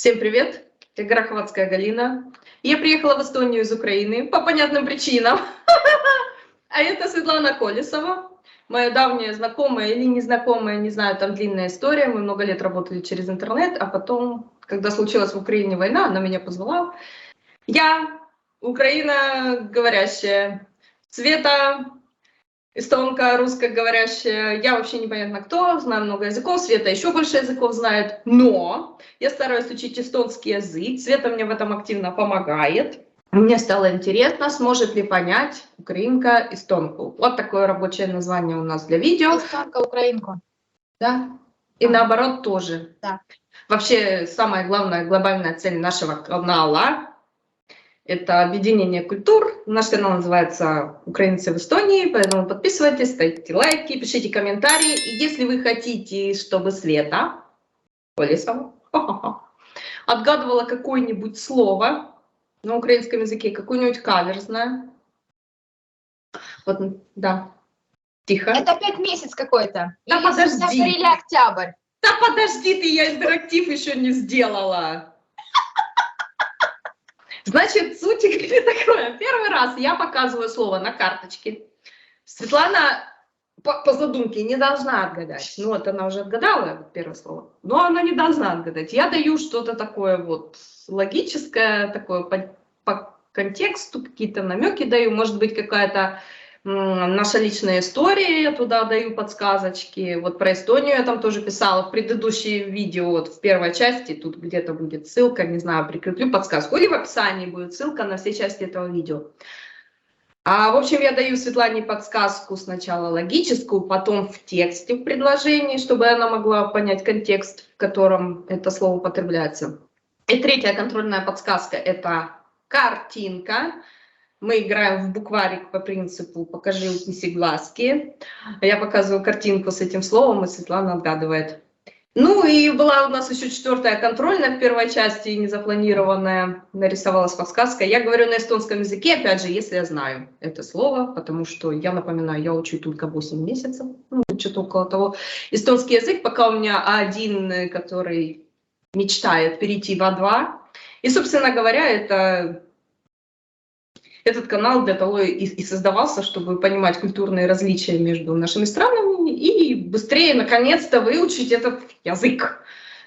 Всем привет, я Гороховатская Галина. Я приехала в Эстонию из Украины по понятным причинам. А это Светлана Колесова, моя давняя знакомая или незнакомая, не знаю, там длинная история. Мы много лет работали через интернет, а потом, когда случилась в Украине война, она меня позвала. Я Украина говорящая, Света эстонка, русскоговорящая, я вообще непонятно кто, знаю много языков, Света еще больше языков знает, но я стараюсь учить эстонский язык, Света мне в этом активно помогает. Мне стало интересно, сможет ли понять украинка эстонку. Вот такое рабочее название у нас для видео. Эстонка, украинку. Да. И наоборот тоже. Да. Вообще, самая главная глобальная цель нашего канала это объединение культур. Наш канал называется «Украинцы в Эстонии», поэтому подписывайтесь, ставьте лайки, пишите комментарии. И если вы хотите, чтобы Света Колесова отгадывала какое-нибудь слово на украинском языке, какое-нибудь каверзное, вот, да, тихо. Это опять месяц какой-то. Да Или подожди. или октябрь. Да подожди ты, я интерактив еще не сделала. Значит, суть игры такое. Первый раз я показываю слово на карточке. Светлана по, по задумке не должна отгадать. Ну вот она уже отгадала первое слово, но она не должна отгадать. Я даю что-то такое вот логическое, такое по, по контексту, какие-то намеки даю, может быть какая-то наша личная история, я туда даю подсказочки. Вот про Эстонию я там тоже писала в предыдущие видео, вот в первой части, тут где-то будет ссылка, не знаю, прикреплю подсказку, или в описании будет ссылка на все части этого видео. А, в общем, я даю Светлане подсказку сначала логическую, потом в тексте, в предложении, чтобы она могла понять контекст, в котором это слово употребляется. И третья контрольная подсказка – это картинка. Мы играем в букварик по принципу «покажи, укуси глазки». Я показываю картинку с этим словом, и Светлана отгадывает. Ну и была у нас еще четвертая контрольная в первой части, незапланированная, нарисовалась подсказка. Я говорю на эстонском языке, опять же, если я знаю это слово, потому что, я напоминаю, я учу только 8 месяцев, ну, что-то около того. Эстонский язык, пока у меня один, который мечтает перейти в А2. И, собственно говоря, это этот канал для того и, и создавался, чтобы понимать культурные различия между нашими странами и быстрее, наконец-то, выучить этот язык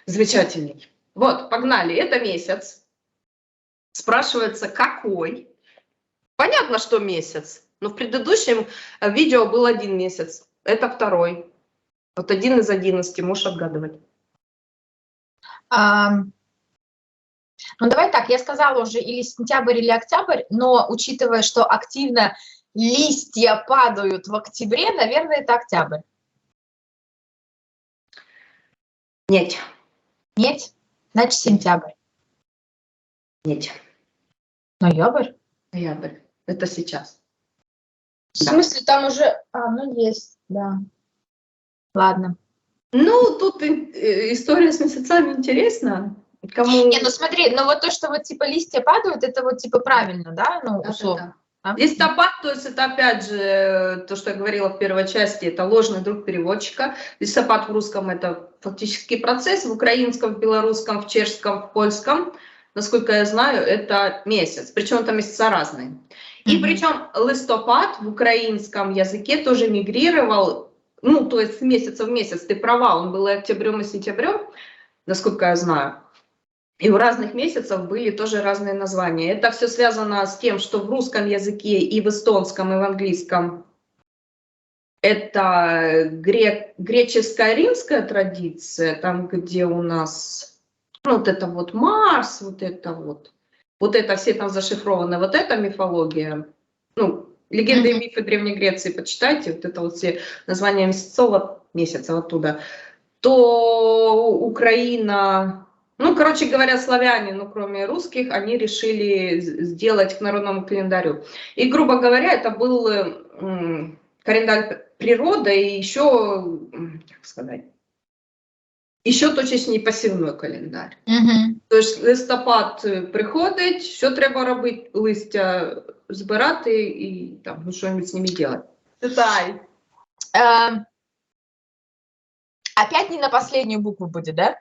замечательный. Вот, погнали. Это месяц. Спрашивается, какой? Понятно, что месяц. Но в предыдущем э, видео был один месяц. Это второй. Вот один из одиннадцати, можешь отгадывать. А, ну, давай так, я сказала уже или сентябрь, или октябрь, но учитывая, что активно листья падают в октябре, наверное, это октябрь. Нет, Нет? Значит, сентябрь. нет. Ноябрь? Ноябрь. Это сейчас. В Да. смысле, там уже... А, ну, есть, да. Ладно. Ну, тут э, история с месяцами интересна. Кому... Не, ну смотри, ну вот то, что вот типа листья падают, это вот типа правильно, да? Ну, условно. да? Листопад, то есть это опять же то, что я говорила в первой части, это ложный друг переводчика. Листопад в русском это фактически процесс, в украинском, в белорусском, в чешском, в польском, насколько я знаю, это месяц. Причем это месяца разные. И Мгм. причем листопад в украинском языке тоже мигрировал, ну, то есть с месяца в месяц, ты права, он был и октябрем, и сентябрем, насколько я знаю. И у разных месяцев были тоже разные названия. Это все связано с тем, что в русском языке и в эстонском, и в английском это грек, греческая римская традиция, там, где у нас ну, вот это вот Марс, вот это вот, вот это все там зашифрованы, вот эта мифология, ну, легенды и мифы Древней Греции, почитайте, вот это вот все названия месяцев, месяца оттуда, то Украина, ну, короче говоря, славяне, ну, кроме русских, они решили сделать к народному календарю. И, грубо говоря, это был э, календарь природы и еще, как сказать, еще точечний посівний календар. Мгм. Тож листопад е, приходить, що треба робити? Листя збирати і там ну, що-нибудь з ними робити. Читай. Эм, Опять не на последнюю букву будет, да?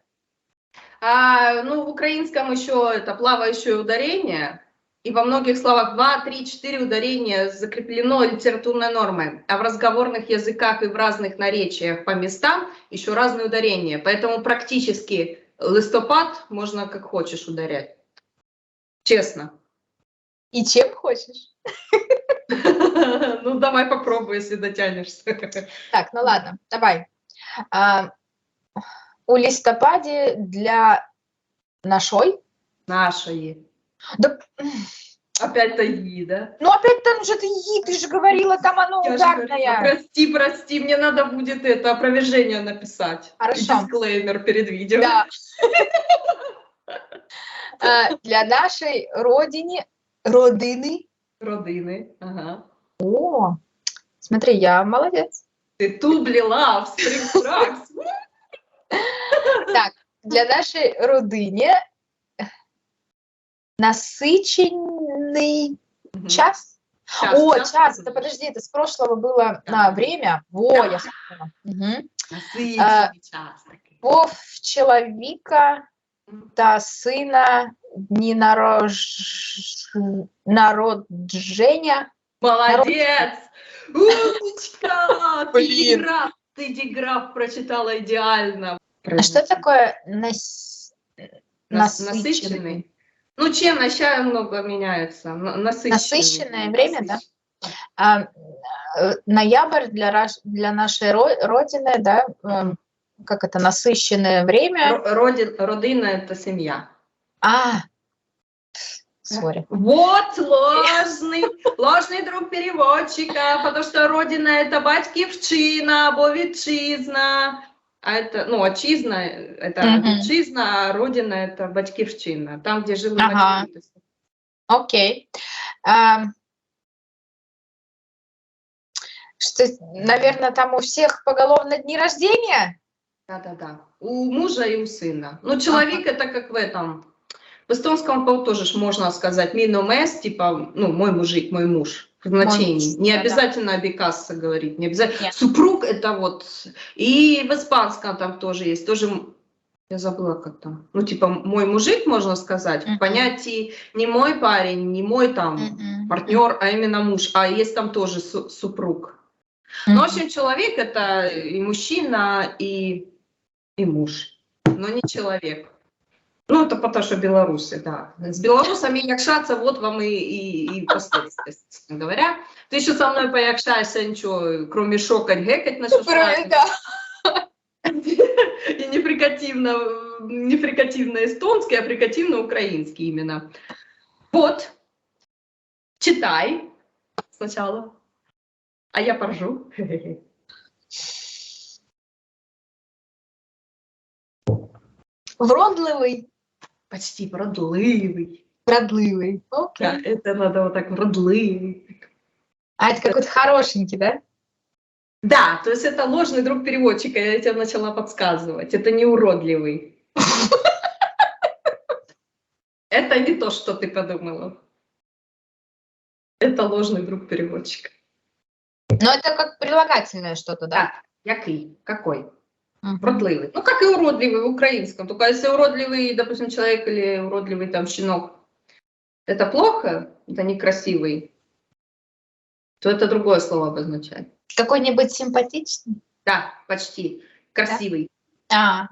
А, ну, в украинском еще это плавающее ударение. И во многих словах 2, 3, 4 ударения закреплено литературной нормой. А в разговорных языках и в разных наречиях по местам еще разные ударения. Поэтому практически листопад можно как хочешь ударять. Честно. И чем хочешь. Ну, давай попробуй, если дотянешься. Так, ну ладно, давай. У листопаде для нашой. Наши. Да, Опять-то «и», да? ну опять там же ты «и», ты же говорила, там оно Я ударное. прости, прости, мне надо будет это опровержение написать. Хорошо. И дисклеймер перед видео. Да. А, Для нашей родине, родины. Родины. Ага. О, смотри, я молодец. Ты тублила в спрингтракс. Так, для нашей родине насыщенный час. О, час, это подожди, это с прошлого было на Да. время. Во, Да. я вспомнила. Мгм. Насыщенный час такий. Вов чоловіка та сина дні нарож... народження. Молодец! Умничка! Ты Блин. ты диграф прочитала идеально. А что такое нас... Нас- насыщенный? Ну, чем начало много меняется. На- Насыщенный. Насыщенное время, да? Насыщенный. А, э, ноябрь для, для нашей ро- родины, да, эм, как это, насыщенное время. Ро- Родин, родина – это семья. А, сори. Вот ложный, ложный друг переводчика, потому что родина это батьківщина або вітчизна. А это, ну, отчизна это Мгм. вітчизна, а родина это батьківщина, там, где жили Ага. батьки. Окей. А, что, наверное, там у всех поголовно дни рождения? Да-да-да. У мужа и у сына. Ну, человек это как в этом. В эстонском тоже можно сказать миномес, типа, ну, мой мужик, мой муж. Значении. муж, не обязательно абикасса говорить, не обязательно. Нет. Супруг это вот. И в испанском там тоже есть. Тоже, я забыла как там. Ну, типа, мой мужик, можно сказать, Мгм. в понятии не мой парень, не мой там Мгм. партнер, а именно муж. А есть там тоже су- супруг. Ну, в общем, человек это и мужчина, и, и муж, но не человек. Ну, это потому что белорусы, да. С белорусами якшаться, вот вам и, и, и последствия, собственно говоря. Ты еще со мной поякшаешься, ничего, кроме гэкать начнешь. Правильно, да. И не фрикативно, не фрикативно эстонский, а фрикативно украинский именно. Вот, читай сначала, а я поржу. Вродливий. Почти продливый. Вродливый. Да, Окей. это надо вот так продливый. А это какой-то хорошенький, да? Да, то есть это ложный друг переводчика, я тебе начала подсказывать. Это не уродливый. Это не то, что ты подумала. Это ложный друг переводчика. Но это как прилагательное что-то, да? Так, який? Какой? Мгм. Уродливый. Ну, как и уродливый в украинском. Только если уродливый, допустим, человек или уродливый там щенок, это плохо, это некрасивый, то это другое слово обозначает. Какой-нибудь симпатичный? Да, почти. Красивый. А.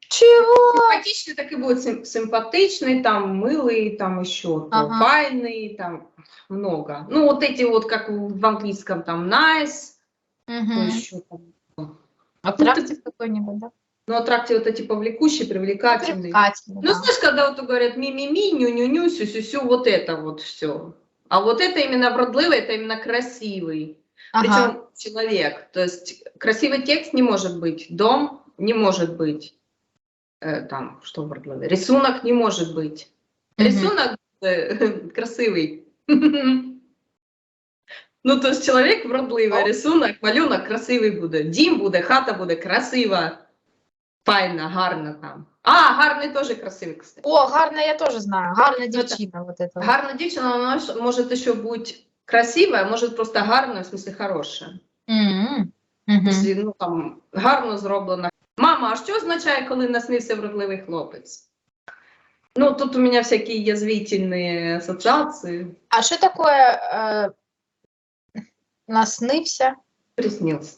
Чего? Симпатичный так и будет сим- симпатичный, там милый, там еще Ага. файный, там много. Ну, вот эти вот, как в английском, там nice, Мгм. еще там. Аттрактив какой-нибудь, да? Ну, аттракции вот эти повлекущие, привлекательные. Привлекательный, Ну, да. знаешь, когда вот говорят ми-ми-ми, ню-ню-ню, сю-сю-сю, вот это вот все. А вот это именно вродливый, это именно красивый. Ага. Причем человек. То есть красивый текст не может быть, дом не может быть. Э, там, что вродливый? Рисунок не может быть. Рисунок э, красивый. Ну, то есть чоловік вродливий, О. рисунок, малюнок красивий буде, дім буде, хата буде красива, файна, гарна там. А, гарний теж красивий, кстати. О, гарно я тоже знаю. Гарная это- девчина вот это. вот. Гарна дівчина, вона ж може ще бути красива, може просто гарна, в смысле хороша. М, мгм. Якщо, ну, там, гарно зроблена. Мама, а що означає, коли наснився вродливий хлопець? Ну, тут у меня всякие язвительные ассоциации. А что такое э, наснывся? Приснился.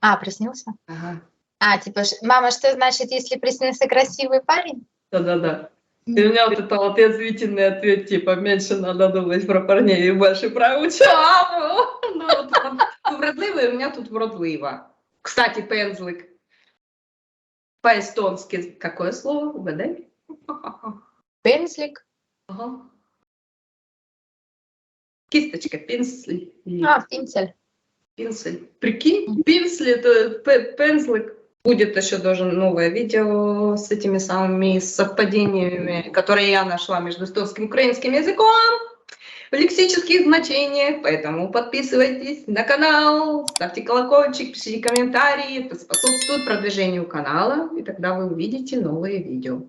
А, приснился? Ага. А, типа, мама, что значит, если приснился красивый парень? Да-да-да. И у меня вот это вот язвительный ответ, типа, меньше надо думать про парней и больше про учебу. Ну, вот, вот вродливый, у меня тут вродливо. Кстати, пензлик. По-эстонски какое слово? Угадай. Пензлик. Ага. Кисточка, пензль. А, пинцель. Пензль. Прикинь, пензль это пе- пензлик. Будет еще даже новое видео с этими самыми совпадениями, которые я нашла между эстонским и украинским языком в лексических значениях. Поэтому подписывайтесь на канал, ставьте колокольчик, пишите комментарии. Это способствует продвижению канала, и тогда вы увидите новые видео.